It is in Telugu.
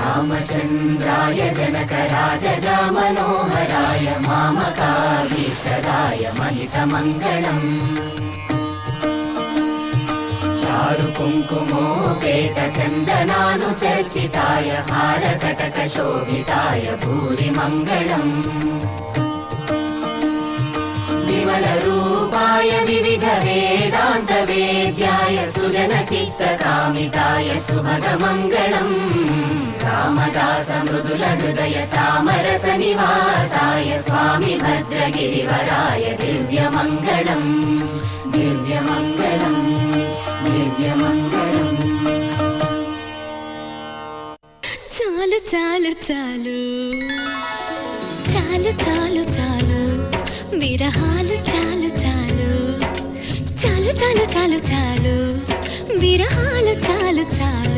రామచంద్రాయ జనకరాజజా మనోహరాయ మామకాభీష్టదాయ మహితమంగళం. చారు కుంకుమోపేత చందనాను చర్చితాయ హారకటక శోభితాయ భూరి మృదుల హృదయ తామరస నివాసాయ స్వామి భద్రగిరివరాయ దివ్య మంగళం దివ్య మంగళం దివ్య మంగళం చాలు చాలు చాలు చాలు చాలు చాలు విరహాలు చాలు చాలు చాలు చాలు చాలు చాలు విరహాలు చాలు చాలు